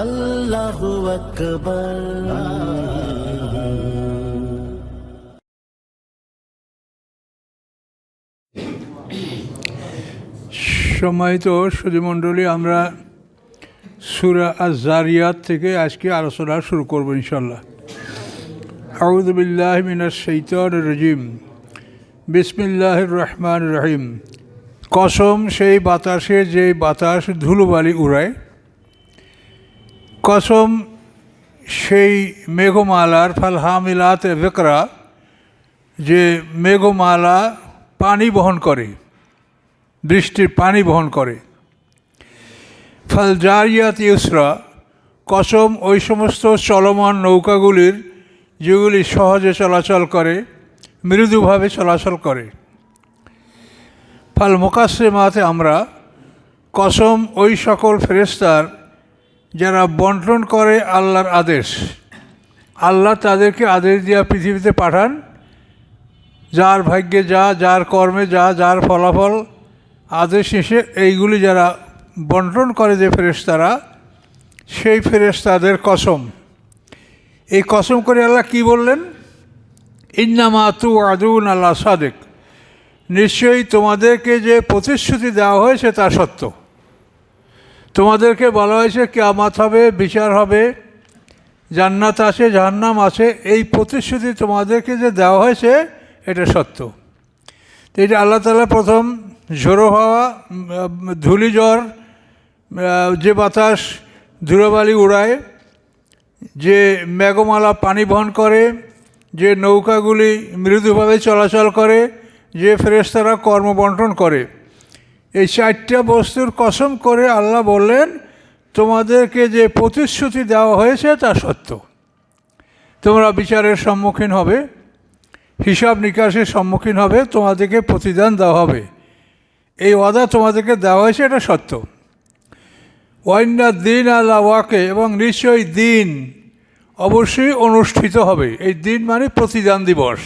আল্লাহু সম্মানিত সুধীমণ্ডলী, আমরা সুরা আজ জারিয়াত থেকে আজকে আলোচনা শুরু করব ইনশাল্লাহ আউদুবিল্লাহ মিনাস শৈতন রজিম। বিসমিল্লাহ রহমান রহিম। কসম, সেই বাতাসে যে বাতাস ধুলোবালি উড়ায় কসম, সেই মেঘমালার, ফালহামিলাত বেকরা যে মেঘমালা পানি বহন করে, বৃষ্টির পানি বহন করে। ফাল জারিয়াত ইউসরা, কসম ওই সমস্ত চলমান নৌকাগুলির, যেগুলি সহজে চলাচল করে, মৃদুভাবে চলাচল করে। ফাল মোকাসেমাতে আমরা, কসম ওই সকল ফেরেস্তার যারা বন্টন করে আল্লাহর আদেশ, আল্লাহ তাদেরকে আদেশ দিয়া পৃথিবীতে পাঠান, যার ভাগ্যে যা, যার কর্মে যা, যার ফলাফল, আদেশ এসে এইগুলি যারা বন্টন করে যে ফেরেশতারা, সেই ফেরেশতাদের কসম। এই কসম করে আল্লাহ কি বললেন? ইন্নামা তু আদুন আল্লাহ সাদেক। নিশ্চয়ই তোমাদেরকে যে প্রতিশ্রুতি দেওয়া হয়েছে তা সত্য। তোমাদেরকে বলা হয়েছে, কেয়ামাত হবে, বিচার হবে, জান্নাত আছে জাহান্নাম আছে এই প্রতিশ্রুতি তোমাদেরকে যে দেওয়া হয়েছে, এটা সত্য। তো এটা আল্লাহ তালা প্রথম ঝোড়ো হাওয়া ধুলিঝড় যে বাতাস ধুলোবালি উড়ায়, যে মেঘমালা পানি বহন করে, যে নৌকাগুলি মৃদুভাবে চলাচল করে, যে ফেরেস্তারা কর্মবন্টন করে এই চারটা বস্তুর কসম করে আল্লাহ বললেন, তোমাদেরকে যে প্রতিশ্রুতি দেওয়া হয়েছে তা সত্য। তোমরা বিচারের সম্মুখীন হবে, হিসাব নিকাশের সম্মুখীন হবে, তোমাদেরকে প্রতিদান দেওয়া হবে। এই ওয়াদা তোমাদেরকে দেওয়া হয়েছে, এটা সত্য। ওয়াইন্না দিন আল্লাহ ওয়াকে, এবং নিশ্চয়ই দিন অবশ্যই অনুষ্ঠিত হবে। এই দিন মানে প্রতিদান দিবস।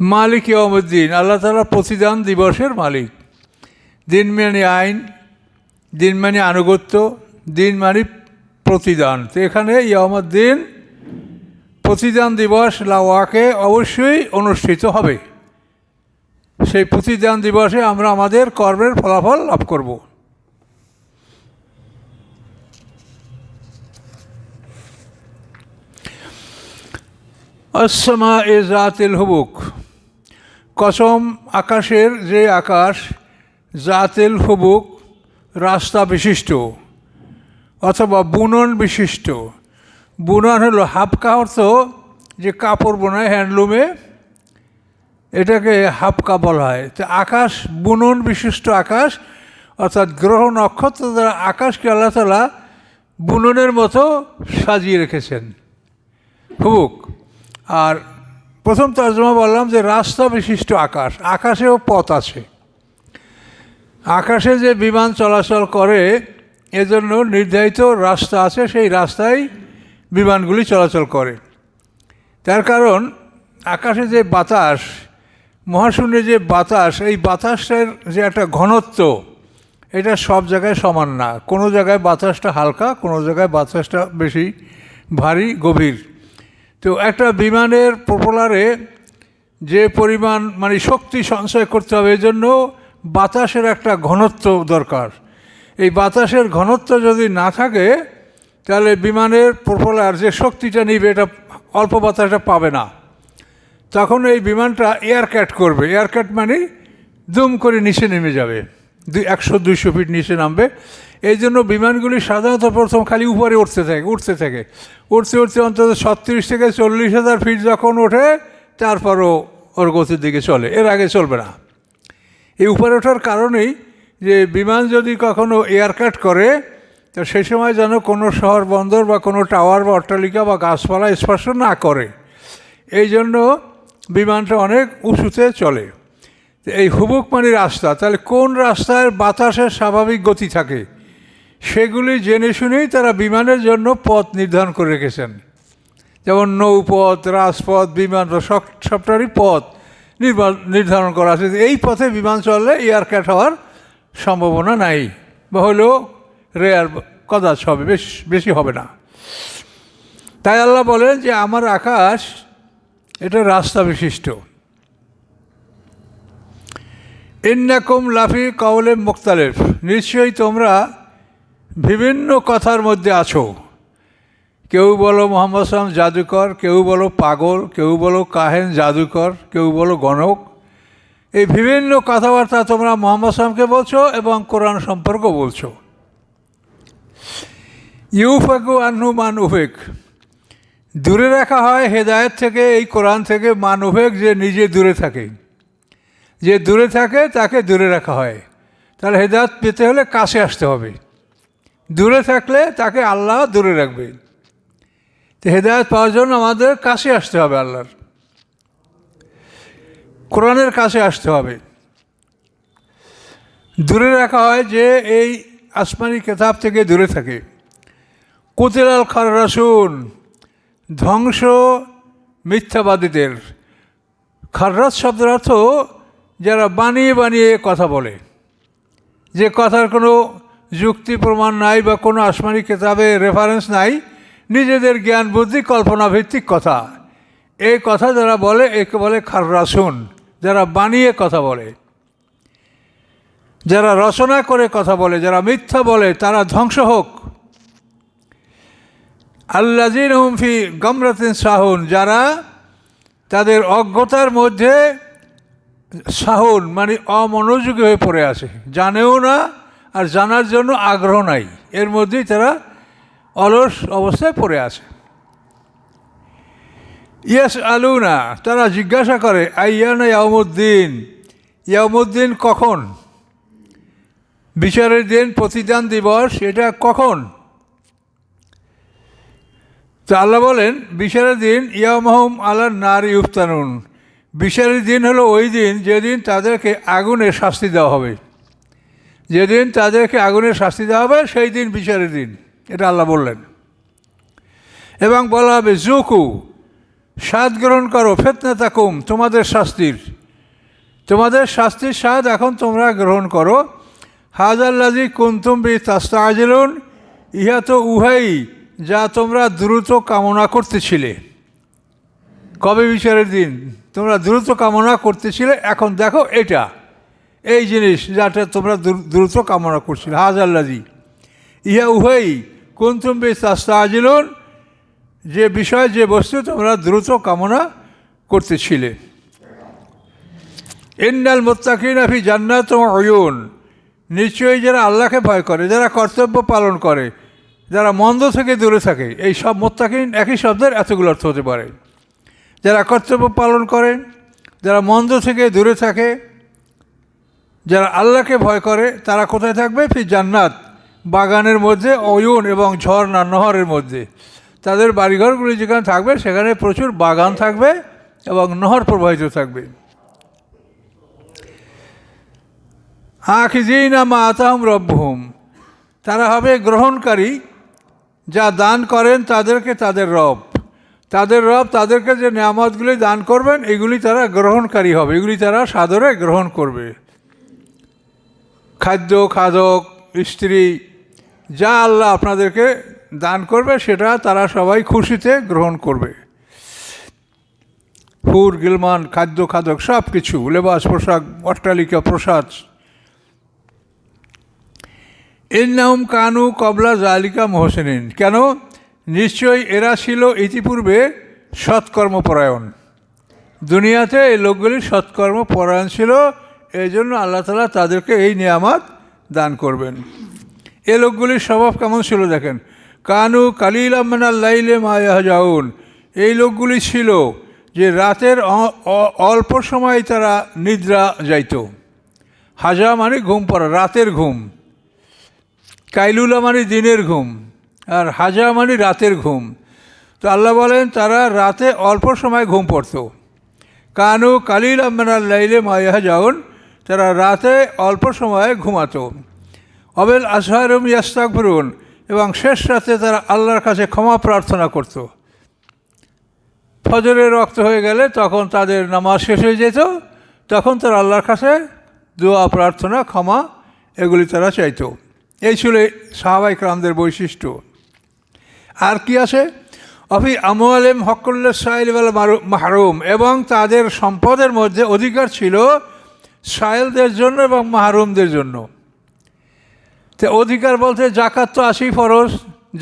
মালিক ইয়মুদ্দিন আল্লাহ তালা প্রতিদান দিবসের মালিক। দিন মানে আইন, দিন মানে আনুগত্য, দিন মানে প্রতিদান। তো এখানে ইয়মুদ্দিন প্রতিদান দিবস লাওয়াকে অবশ্যই অনুষ্ঠিত হবে। সেই প্রতিদান দিবসে আমরা আমাদের কর্মের ফলাফল লাভ করব। অসমা এ জাতিল হুবুক। কসম আকাশের যে আকাশ, জাতেল হুবুক রাস্তা বিশিষ্ট অথবা বুনন বিশিষ্ট। বুনন হলো হাফকা অর্থ যে কাপড় বোনায়, হ্যান্ডলুমে এটাকে হাফকা বলা হয়। তো আকাশ, বুনন বিশিষ্ট আকাশ, অর্থাৎ গ্রহ নক্ষত্র দ্বারা আকাশকে আল্লাহ তালা বুননের মতো সাজিয়ে রেখেছেন। হুবুক। আর প্রথম তর্জমা বললাম যে রাস্তা বিশিষ্ট আকাশ, আকাশেও পথ আছে। আকাশে যে বিমান চলাচল করে, এজন্য নির্ধারিত রাস্তা আছে, সেই রাস্তায় বিমানগুলি চলাচল করে। তার কারণ, আকাশে যে বাতাস, মহাশূন্যে যে বাতাস, এই বাতাসের যে একটা ঘনত্ব, এটা সব জায়গায় সমান না। কোনো জায়গায় বাতাসটা হালকা, কোনো জায়গায় বাতাসটা বেশি ভারী, গভীর। তো একটা বিমানের প্রপোলারে যে পরিমাণ মানে শক্তি সঞ্চয় করতে হবে, এই জন্য বাতাসের একটা ঘনত্ব দরকার। এই বাতাসের ঘনত্ব যদি না থাকে, তাহলে বিমানের প্রপোলার যে শক্তিটা নিবে, এটা অল্প বাতাসটা পাবে না। তখন এই বিমানটা এয়ার ক্যাট করবে। এয়ার ক্যাট মানে দুম করে নিচে নেমে যাবে। দুই, একশো, দুইশো ফিট নিচে নামবে। এই জন্য বিমানগুলি সাধারণত প্রথম খালি উপরে উঠতে থাকে উঠতে থাকে। উঠতে উঠতে অন্তত ছত্রিশ থেকে চল্লিশ হাজার ফিট যখন ওঠে, তারপরও ওর গতির দিকে চলে। এর আগে চলবে না। এই উপরে ওঠার কারণেই যে বিমান যদি কখনো এয়ার কাট করে, তো সে সময় যেন কোনো শহর বন্দর বা কোনো টাওয়ার বা অট্টালিকা বা গাছপালা স্পর্শ না করে। এই জন্য বিমানটা অনেক উঁচুতে চলে। এই হুবুক মানে রাস্তা, তাহলে কোন রাস্তায় বাতাসের স্বাভাবিক গতি থাকে? সেগুলি জেনে শুনেই তারা বিমানের জন্য পথ নির্ধারণ করে রেখেছেন। যেমন নৌপথ, রাজপথ, বিমান সব সবটারই পথ নির্ধারণ করা আছে। এই পথে বিমান চললে ক্যাট হওয়ার সম্ভাবনা নাই, বা হলেও রেয়ার কদাচ হবে, বেশ বেশি হবে না। তাই আল্লাহ বলেন যে, আমার আকাশ, এটা রাস্তা বিশিষ্ট। ইন্নাকুম লাফি কাউলে মুক্তালেফ নিশ্চয়ই তোমরা বিভিন্ন কথার মধ্যে আছো। কেউ বলো মোহাম্মদ সালাম জাদুকর, কেউ বলো পাগল, কেউ বলো কাহেন জাদুকর, কেউ বলো গণক। এই বিভিন্ন কথাবার্তা তোমরা মোহাম্মদ সালামকে বলছো এবং কোরআন সম্পর্ক বলছো। ইউফেকু আন্নু মান উফেক। দূরে রাখা হয় হেদায়ত থেকে, এই কোরআন থেকে মান উফেক যে নিজে দূরে থাকে। যে দূরে থাকে, তাকে দূরে রাখা হয়। তাহলে হেদায়ত পেতে হলে কাছে আসতে হবে। দূরে থাকলে তাকে আল্লাহ দূরে রাখবে। তো হেদায়ত পাওয়ার জন্য আমাদের কাছে আসতে হবে আল্লাহর। কোরআনের কাছে আসতে হবে। দূরে রাখা হয় যে এই আসমানি কেতাব থেকে দূরে থাকে। কুতিলাল খার রাসুন ধ্বংস মিথ্যাবাদীদের। খাররাত শব্দের অর্থ যারা বানিয়ে বানিয়ে কথা বলে। যে কথার কোনো যুক্তি প্রমাণ নাই বা কোনো আসমানি কেতাবে রেফারেন্স নাই, নিজেদের জ্ঞান, বুদ্ধি, কল্পনা ভিত্তিক কথা। এই কথা যারা বলে, একে বলে খাররাসুন। যারা বানিয়ে কথা বলে। যারা রচনা করে কথা বলে, যারা মিথ্যা বলে, তারা ধ্বংস হোক। আল্লাজিন হুমফি গমরাতিন সাহুন, যারা তাদের অজ্ঞতার মধ্যে সাহুন মানে অমনোযোগী হয়ে পড়ে আছে। জানেও না আর জানার জন্য আগ্রহ নাই। এর মধ্যেই তারা অলস অবস্থায় পড়ে আছে। ইয়াস আলুনা তারা জিজ্ঞাসা করে, আইয়ানা ইয়ামুদ্দিন ইয়ামুদ্দিন কখন? বিচারের দিন, প্রতিদান দিবস এটা কখন? তো আল্লাহ বলেন, বিচারের দিন ইয়ামহম আল্লাহ নারী উফতানুন বিচারের দিন হলো ওই দিন যেদিন তাদেরকে আগুনে শাস্তি দেওয়া হবে। যেদিন তাদেরকে আগুনে শাস্তি দেওয়া হবে, সেই দিন বিচারের দিন। এটা আল্লাহ বললেন। এবং বলা হবে জুকু স্বাদ গ্রহণ করো, ফেতনা তাকুম তোমাদের শাস্তির। তোমাদের শাস্তির স্বাদ এখন তোমরা গ্রহণ করো। হাজাল্লাজি কুন্তুম বি তাস্তা আজলুন ইহা তো উহাই যা তোমরা দ্রুত কামনা করতেছিলে। কবে বিচারের দিন? তোমরা দ্রুত কামনা করতেছিলে, এখন দেখো এটা। এই জিনিস যাটা তোমরা দ্রুত কামনা করছিলে। হাজাল্লাজি ইহা উভয়ই কুন্তুম বি তাস্তা যে বিষয়, যে বস্তু তোমরা দ্রুত কামনা করতেছিলে। ইন্নাল মোত্তাকিন আফি জান্নাত অয়ুন নিশ্চয়ই যারা আল্লাহকে ভয় করে, যারা কর্তব্য পালন করে, যারা মন্দ থেকে দূরে থাকে, এই সব মোত্তাকিন একই শব্দের এতগুলো অর্থ হতে পারে। যারা কর্তব্য পালন করে, যারা মন্দ থেকে দূরে থাকে যারা আল্লাহকে ভয় করে, তারা কোথায় থাকবে? ফি জান্নাত। বাগানের মধ্যে, অয়ুন এবং ঝর্ণা নহরের মধ্যে। তাদের বাড়িঘরগুলি যেখানে থাকবে, সেখানে প্রচুর বাগান থাকবে এবং নহর প্রবাহিত থাকবে। আখিজিনা মা আতাহম রব্বহুম। তারা হবে গ্রহণকারী, যা দান করেন তাদেরকে তাদের রব। তাদের রব তাদেরকে যে নিয়ামতগুলি দান করবেন, এগুলি তারা গ্রহণকারী হবে। এগুলি তারা সাদরে গ্রহণ করবে। খাদ্য, খাদক, স্ত্রী, যা আল্লাহ আপনাদেরকে দান করবে, সেটা তারা সবাই খুশিতে গ্রহণ করবে। ফুর, গিলমান, খাদ্য, খাদক সব কিছু লেবাস, পোশাক, অট্টালিকা, প্রসাদ। ইন্নাউম কানু কবলা জালিকা মোহসেনিন। কেন? নিশ্চয়ই এরা ছিল ইতিপূর্বে সৎকর্মপরায়ণ। দুনিয়াতে এই লোকগুলি সৎকর্মপরায়ণ ছিল এই জন্য আল্লাহ তালা তাদেরকে এই নিয়ামত দান করবেন। এ লোকগুলির স্বভাব কেমন ছিল দেখেন? কানু কালিল লাইলে মায়া যাউন এই লোকগুলি ছিল যে রাতের অল্প সময় তারা নিদ্রা যাইত। হাজা মানে ঘুম পড়া, রাতের ঘুম। কাইলুলা মানে দিনের ঘুম। আর হাজা মানে রাতের ঘুম। তো আল্লাহ বলেন, তারা রাতে অল্প সময় ঘুম পড়ত। কানু কালিল লাইলে মায়া যাউন তারা রাতে অল্প সময় ঘুমাতো। অবেল আসহারম ইয়াস্তাক ফিরুন এবং শেষ রাতে তারা আল্লাহর কাছে ক্ষমা প্রার্থনা করত। ফজরের রক্ত হয়ে গেলে তখন তাদের নামাজ শেষ হয়ে যেত, তখন তারা আল্লাহর কাছে দোয়া, প্রার্থনা, ক্ষমা এগুলি তারা চাইত। এই ছিল সাহাবাইক রামদের বৈশিষ্ট্য। আর কি আছে? অফি আমলেম হকুল্লা সাইল মাহরুম, এবং তাদের সম্পদের মধ্যে অধিকার ছিল সাইলদের জন্য এবং মাহরুমদের জন্য। তো অধিকার বলতে জাকাত তো আসেই ফরজ,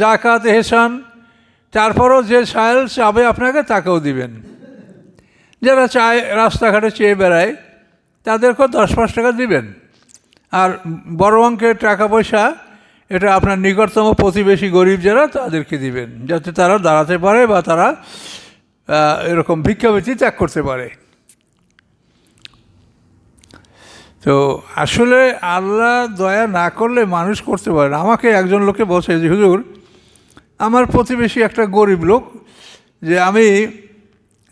জাকাত হেসান তারপরও যে সায়েল চাবে আপনাকে তাকেও দিবেন। যারা চায় রাস্তাঘাটে চেয়ে বেড়ায়, তাদেরকেও দশ পাঁচ টাকা দিবেন। আর বড় অঙ্কের টাকা পয়সা, এটা আপনার নিকটতম প্রতিবেশী গরিব যারা, তাদেরকে দিবেন, যাতে তারা দাঁড়াতে পারে বা তারা এরকম ভিক্ষাবৃত্তি ত্যাগ করতে পারে। তো আসলে আল্লাহ দয়া না করলে মানুষ করতে পারে না। আমাকে একজন লোকে বলছে যে, হুজুর, আমার প্রতিবেশী একটা গরিব লোক যে আমি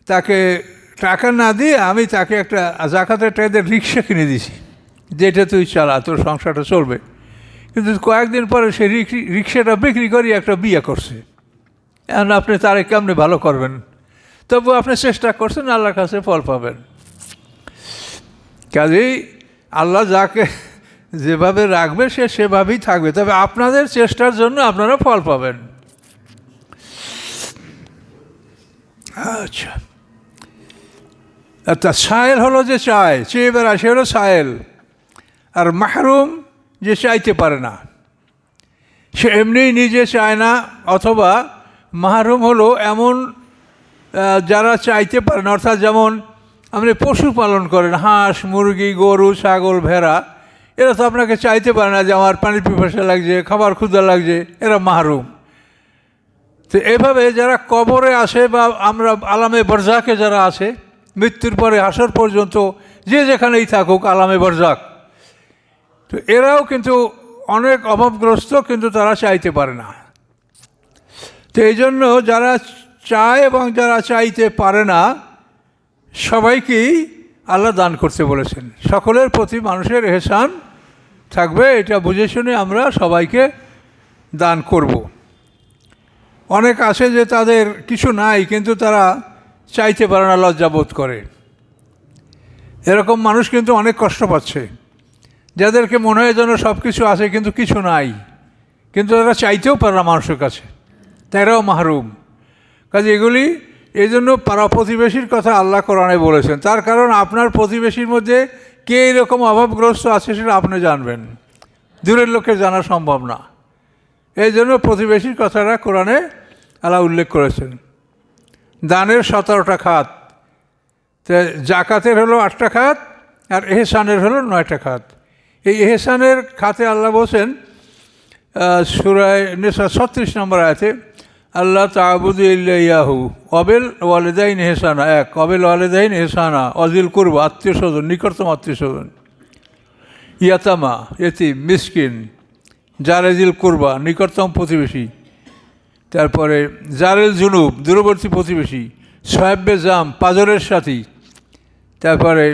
তাকে টাকা না দিয়ে আমি তাকে একটা জাকাতের টাইদের রিক্সা কিনে দিছি যেটা তুই চালা, তোর সংসারটা চলবে। কিন্তু কয়েকদিন পরে সে রিক- রিক্সাটা বিক্রি করে একটা বিয়ে করছে। এখন আপনি তারে কেমনে ভালো করবেন? তবু আপনি চেষ্টা করছেন আল্লাহর কাছে ফল পাবেন। কাজেই আল্লাহ যাকে যেভাবে রাখবে, সে সেভাবেই থাকবে। তবে আপনাদের চেষ্টার জন্য আপনারা ফল পাবেন। আচ্ছা। আচ্ছা সায়েল হলো যে চায়, চেয়ে বেড়ায়, সে হলো সায়েল। আর মাহরুম যে চাইতে পারে না, সে এমনিই নিজে চায় না, অথবা মাহরুম হলো এমন যারা চাইতে পারে না, অর্থাৎ যেমন আপনি পশু পালন করেন, হাঁস, মুরগি, গরু, ছাগল, ভেড়া, এরা তো আপনাকে চাইতে পারে না যে আমার পানির পিপাসা লাগছে, খাবার ক্ষুদা লাগছে, এরা মাহরুম। তো এভাবে যারা কবরে আসে বা আমরা আলামে বরজাকে যারা আছে মৃত্যুর পরে আসার পর্যন্ত যে যেখানেই থাকুক আলামে বরজাক। তো এরাও কিন্তু অনেক অভাবগ্রস্ত, কিন্তু তারা চাইতে পারে না। তো এই জন্য যারা চায় এবং যারা চাইতে পারে না সবাইকেই আল্লাহ দান করতে বলেছেন। সকলের প্রতি মানুষের এহসান থাকবে, এটা বুঝে শুনে আমরা সবাইকে দান করব। অনেক আছে যে তাদের কিছু নাই, কিন্তু তারা চাইতে পারে না লজ্জাবোধ করে। এরকম মানুষ কিন্তু অনেক কষ্ট পাচ্ছে। যাদেরকে মনে হয় যেন সব কিছু আছে, কিন্তু কিছু নাই। কিন্তু তারা চাইতেও পারে না মানুষের কাছে। তারাও মাহরুম। কাজে এগুলি এই জন্য পাড়া প্রতিবেশীর কথা আল্লাহ কোরআনে বলেছেন। তার কারণ আপনার প্রতিবেশীর মধ্যে কে এরকম অভাবগ্রস্ত আছে সেটা আপনি জানবেন। দূরের লোকের জানা সম্ভব না। এই জন্য প্রতিবেশীর কথাটা কোরআনে আল্লাহ উল্লেখ করেছেন। দানের সতেরোটা খাত। জাকাতের হলো আটটা খাত আর এহসানের হলো নয়টা খাত। এই এহসানের খাতে আল্লাহ বলছেন সুরায় নেশা ছত্রিশ নম্বর আয়াতে আল্লাহ তাবুদু ইয়াহু। অবেল ওয়ালেদাইন হেসানা এক। অবেল ওয়ালেদাইন হেসানা অজিল করব আত্মীয় স্বজন নিকটতম আত্মীয় স্বজন ইয়াতামা এতি মিসকিন, জারেজিল কুরবা, নিকটতম প্রতিবেশী। তারপরে জারেল জুনুব, দূরবর্তী প্রতিবেশী। সোহেব্বে জাম, পাজরের সাথী। তারপরে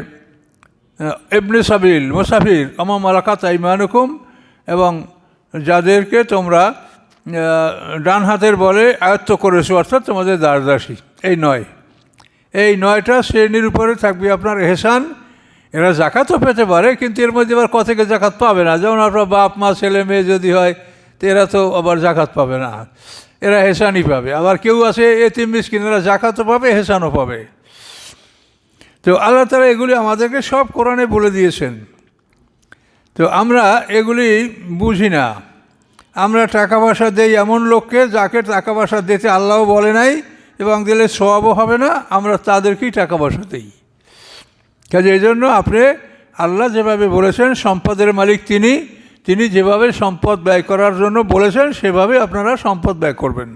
এবনে সাবিল, মোসাফির আমাম আলাকাত ইমানুকুম এবং যাদেরকে তোমরা ডান হাতের বলে আয়ত্ত করেছ, অর্থাৎ তোমাদের দারদাসী। এই নয়। এই নয়টা শ্রেণির উপরে থাকবে আপনার এহসান। এরা জাকাতও পেতে পারে, কিন্তু এর মধ্যে আবার কতকে জাকাত পাবে না? যেমন আপনার বাপ, মা, ছেলে, মেয়ে যদি হয়, তো এরা তো আবার জাকাত পাবে না। এরা হেসানই পাবে। আবার কেউ আছে এতিম মিসকিন, এরা জাকাতও পাবে হেসানও পাবে। তো আল্লাহ তালা এগুলি আমাদেরকে সব কোরআনে বলে দিয়েছেন। তো আমরা এগুলি বুঝি না। আমরা টাকা পয়সা দেই এমন লোককে যাকে টাকা পয়সা দিতে আল্লাহও বলে নাই এবং দিলে সবাবও হবে না, আমরা তাদেরকেই টাকা পয়সা দিই। কাজে এই জন্য আপনি আল্লাহ যেভাবে বলেছেন, সম্পদের মালিক তিনি তিনি যেভাবে সম্পদ ব্যয় করার জন্য বলেছেন, সেভাবে আপনারা সম্পদ ব্যয় করবেন।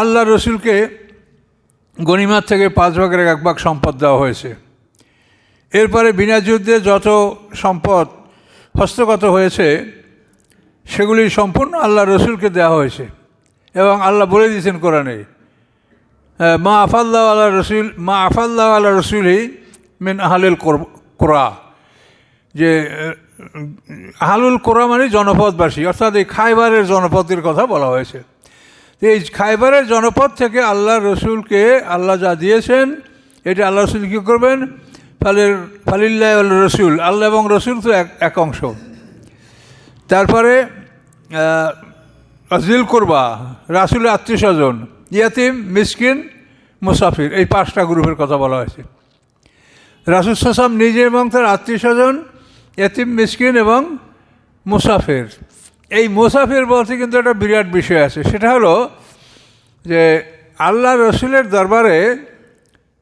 আল্লাহ রসুলকে গণিমার থেকে পাঁচ ভাগের এক ভাগ সম্পদ দেওয়া হয়েছে। এরপরে বিনা যুদ্ধে যত সম্পদ হস্তগত হয়েছে সেগুলি সম্পূর্ণ আল্লাহ রসুলকে দেওয়া হয়েছে এবং আল্লাহ বলে দিয়েছেন কোরআনে মা আফাল্লাহ আল্লাহ রসুল মা আফাল্লাহ আল্লাহ রসুলই মেন আহালুল কোরা যে আহ, আহালুল কোরা মানে জনপদবাসী অর্থাৎ এই খাইবারের জনপদের কথা বলা হয়েছে। এই খাইবারের জনপদ থেকে আল্লাহ রসুলকে আল্লাহ যা দিয়েছেন এটা আল্লাহ রসুল কী করবেন? ফালের ফালিল্লাহ রসুল। আল্লাহ এবং রসুল তো এক এক অংশ। তারপরে আজিল করবা, রাসুলের আত্মীয় স্বজন ইয়াতিম, মিসকিন, মুসাফির, এই পাঁচটা গ্রুপের কথা বলা হয়েছে। রাসুল সাসাম নিজে এবং তার আত্মীয় স্বজন এতিম মিসকিন এবং মুসাফির। এই মুসাফির বলতে কিন্তু একটা বিরাট বিষয় আছে। সেটা হলো যে আল্লাহ রসুলের দরবারে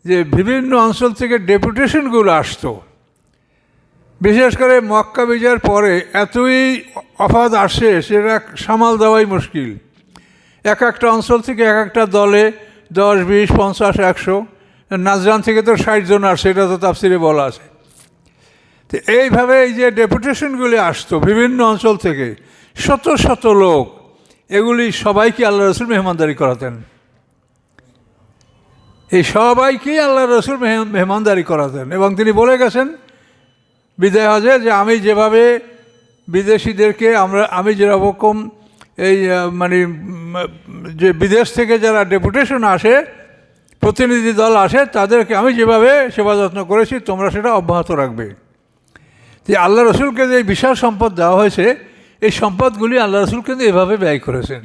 যে বিভিন্ন অঞ্চল থেকে ডেপুটেশনগুলো আসতো। বিশেষ করে মক্কা বিজয়ের পরে এতই অফাদ আসে, সেটা সামাল দেওয়াই মুশকিল। এক একটা অঞ্চল থেকে এক একটা দলে দশ, বিশ, পঞ্চাশ, একশো, নাজরান থেকে তো ষাট জন আসে এটা তো তাফসিরে বলা আছে। তো এইভাবে এই যে ডেপুটেশনগুলি আসতো বিভিন্ন অঞ্চল থেকে, শত শত লোক, এগুলি সবাইকে আল্লাহ রসুল মেহমানদারি করাতেন। এই সবাইকেই আল্লাহ রসুল মেহমানদারি করাতেন। এবং তিনি বলে গেছেন, বিদায় হজে যে আমি যেভাবে বিদেশিদেরকে আমরা আমি যেরকম এই মানে যে বিদেশ থেকে যারা ডেপুটেশন আসে, প্রতিনিধি দল আসে, তাদেরকে আমি যেভাবে সেবা যত্ন করেছি, তোমরা সেটা অব্যাহত রাখবে। যে আল্লাহ রসুলকে যে বিশাল সম্পদ দেওয়া হয়েছে, এই সম্পদগুলি আল্লাহ রসুল কিন্তু এভাবে ব্যয় করেছেন।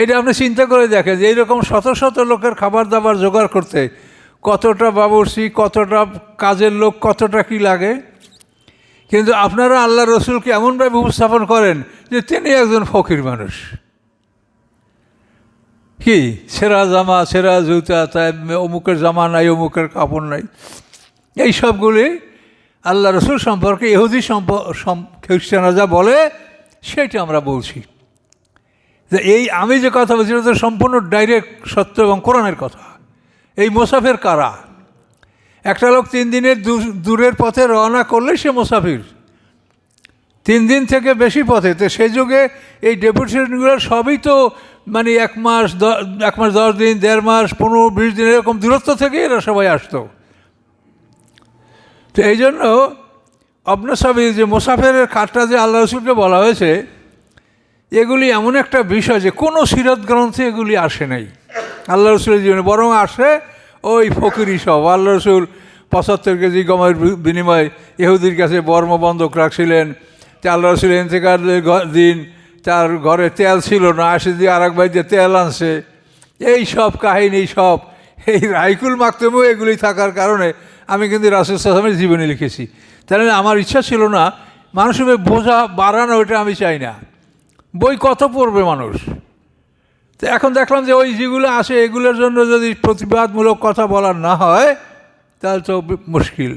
এটা আপনি চিন্তা করে দেখেন যে এইরকম শত শত লোকের খাবার দাবার জোগাড় করতে কতটা বাবরসি, কতটা কাজের লোক, কতটা কি লাগে। কিন্তু আপনারা আল্লাহ রসুলকে এমনভাবে উপস্থাপন করেন যে তিনি একজন ফকির মানুষ। কি? সেরা জামা, সেরা জুতা, তাই অমুকের জামা নাই, অমুকের কাপড় নাই। এই সবগুলি আল্লাহ রসুল সম্পর্কে ইহুদি সম্প খ্রিস্টানরা যা বলে, সেটা আমরা বলছি। যে এই আমি যে কথা বলছি, এটা তো সম্পূর্ণ ডাইরেক্ট সত্য এবং কোরআনের কথা। এই মোসাফের কারা? একটা লোক তিন দিনের দূরের পথে রওনা করলে সে মোসাফির। তিন দিন থেকে বেশি পথে। তো সেই যুগে এই ডেপুটেশনগুলো সবই তো মানে এক মাস এক মাস দশ দিন, দেড় মাস, পনেরো, বিশ দিন এরকম দূরত্ব থেকে এরা সবাই আসতো। তো এই জন্য অবনসাবি যে মোসাফেরের খাটটা যে আল্লাহ রসুলকে বলা হয়েছে এগুলি এমন একটা বিষয় যে কোনো সিরত গ্রন্থে এগুলি আসে নাই। আল্লাহ রসুলের জীবনে বরং আসে ওই ফকিরি সব। আল্লাহ রসুল পঁচাত্তর কেজি গমের বিনিময়ে ইহুদির কাছে বর্ম বন্ধক রাখছিলেন আল্লাহ রসুল এতেকারের ঘ- দিন তার ঘরে তেল ছিল না, আসে দিয়ে আর এক দিয়ে তেল আনছে। এই সব কাহিনী সব, এই রাইকুল মাকতেমও এগুলি থাকার কারণে আমি কিন্তু রাসুল সালামের জীবনী লিখেছি। তাহলে আমার ইচ্ছা ছিল না, মানুষের বোঝা বাড়ানো ওটা আমি চাই না। বই কত পড়বে মানুষ? তো এখন দেখলাম যে ওই যেগুলো আসে, এগুলোর জন্য যদি প্রতিবাদমূলক কথা বলার না হয়, তাহলে তো মুশকিল।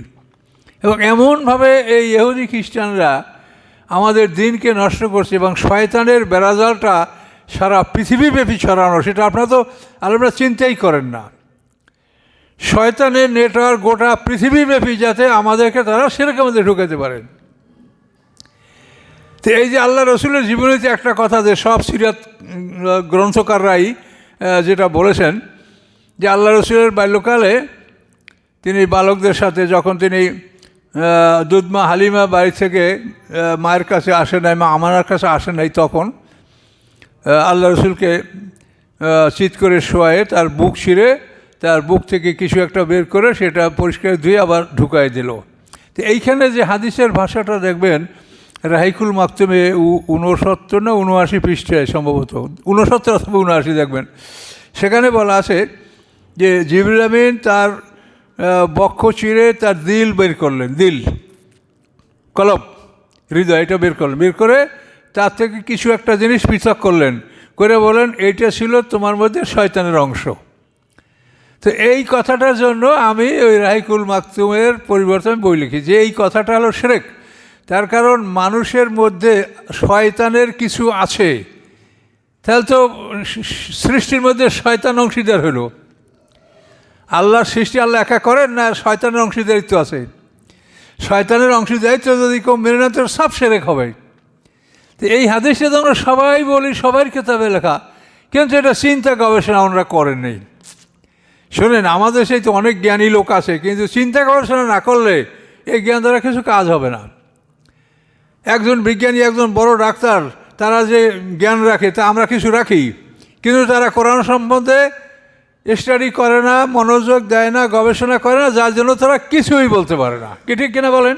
এবং এমনভাবে এই ইহুদি খ্রিস্টানরা আমাদের দিনকে নষ্ট করছে এবং শয়তানের বেড়াজালটা সারা পৃথিবীব্যাপী ছড়ানো, সেটা আপনারা তো আপনারা চিন্তাই করেন না। শয়তানের নেটওয়ার্ক গোটা পৃথিবীব্যাপী যাতে আমাদেরকে তারা সেরকম মধ্যে ঢুকাতে পারেন। তো এই যে আল্লাহ রসুলের জীবনীতে একটা কথা যে সব উম, গ্রন্থকাররাই যেটা বলেছেন যে আল্লাহ রসুলের বাল্যকালে তিনি বালকদের সাথে যখন তিনি দুধমা হালিমা বাড়ি থেকে মায়ের কাছে আসে নাই মা আমার কাছে আসে নাই তখন আল্লাহ রসুলকে চিৎ করে শোয়ায়ে তার বুক ছিঁড়ে তার বুক থেকে কিছু একটা বের করে সেটা পরিষ্কার ধুয়ে আবার ঢুকাই দিল। তো এইখানে যে হাদিসের ভাষাটা দেখবেন রাহিকুল মাকতুমে উনসত্তর না উনআশি পৃষ্ঠায় সম্ভবত। উনসত্তর অথবা উনআশি দেখবেন। সেখানে বলা আছে যে আমিন তার বক্ষ চিরে তার দিল বের করলেন, দিল কলব হৃদয়, এটা বের করলেন। বের করে তার থেকে কিছু একটা জিনিস পৃথক করলেন। করে বলেন, এইটা ছিল তোমার মধ্যে শয়তানের অংশ। তো এই কথাটার জন্য আমি ওই রাহিকুল মাকতুমের পরিবর্তন বই লিখি যে এই কথাটা হলো শ্রেক তার কারণ মানুষের মধ্যে শয়তানের কিছু আছে। তাহলে তো সৃষ্টির মধ্যে শয়তান অংশীদার হলো। আল্লাহর সৃষ্টি আল্লাহ একা করেন না, শয়তানের অংশীদারিত্ব আছে। শয়তানের অংশীদারিত্ব যদি কেউ মেনে নেয় তো সব সেরেক হবে। তো এই হাদিসটা তো আমরা সবাই বলি সবার কেতাবে লেখা। কিন্তু এটা চিন্তা গবেষণা ওনারা করেন শোনেন, আমাদের সেই তো অনেক জ্ঞানী লোক আছে, কিন্তু চিন্তা গবেষণা না করলে এই জ্ঞান দ্বারা কিছু কাজ হবে না। একজন বিজ্ঞানী, একজন বড় ডাক্তার, তারা যে জ্ঞান রাখে, তা আমরা কিছু রাখি। কিন্তু তারা কোরআন সম্বন্ধে স্টাডি করে না, মনোযোগ দেয় না, গবেষণা করে না, যার জন্য তারা কিছুই বলতে পারে না। কি ঠিক কিনা বলেন?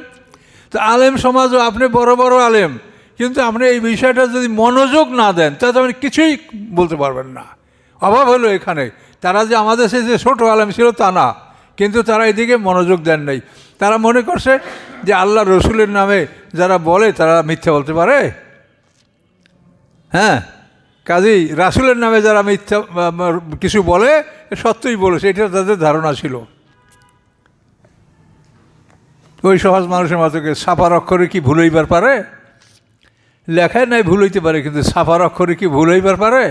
তো আলেম সমাজও, আপনি বড় বড় আলেম, কিন্তু আপনি এই বিষয়টা যদি মনোযোগ না দেন, তাহলে আপনি কিছুই বলতে পারবেন না। অভাব হলো এখানে। তারা যে আমাদের সে যে ছোটো আলেম ছিল, তা না। কিন্তু তারা এদিকে মনোযোগ দেন নাই। তারা মনে করছে যে আল্লাহ রসুলের নামে যারা বলে, তারা মিথ্যা বলতে পারে? হ্যাঁ? কাজেই রাসুলের নামে যারা মিথ্যা কিছু বলে সত্যই বলেছে, এটা তাদের ধারণা ছিল। ওই সহজ মানুষের মতোকে সাফার অক্ষরে কি ভুল হইবার পারে? লেখায় নাই ভুল হইতে পারে, কিন্তু সাফার অক্ষরে কি ভুল হইবার পারে?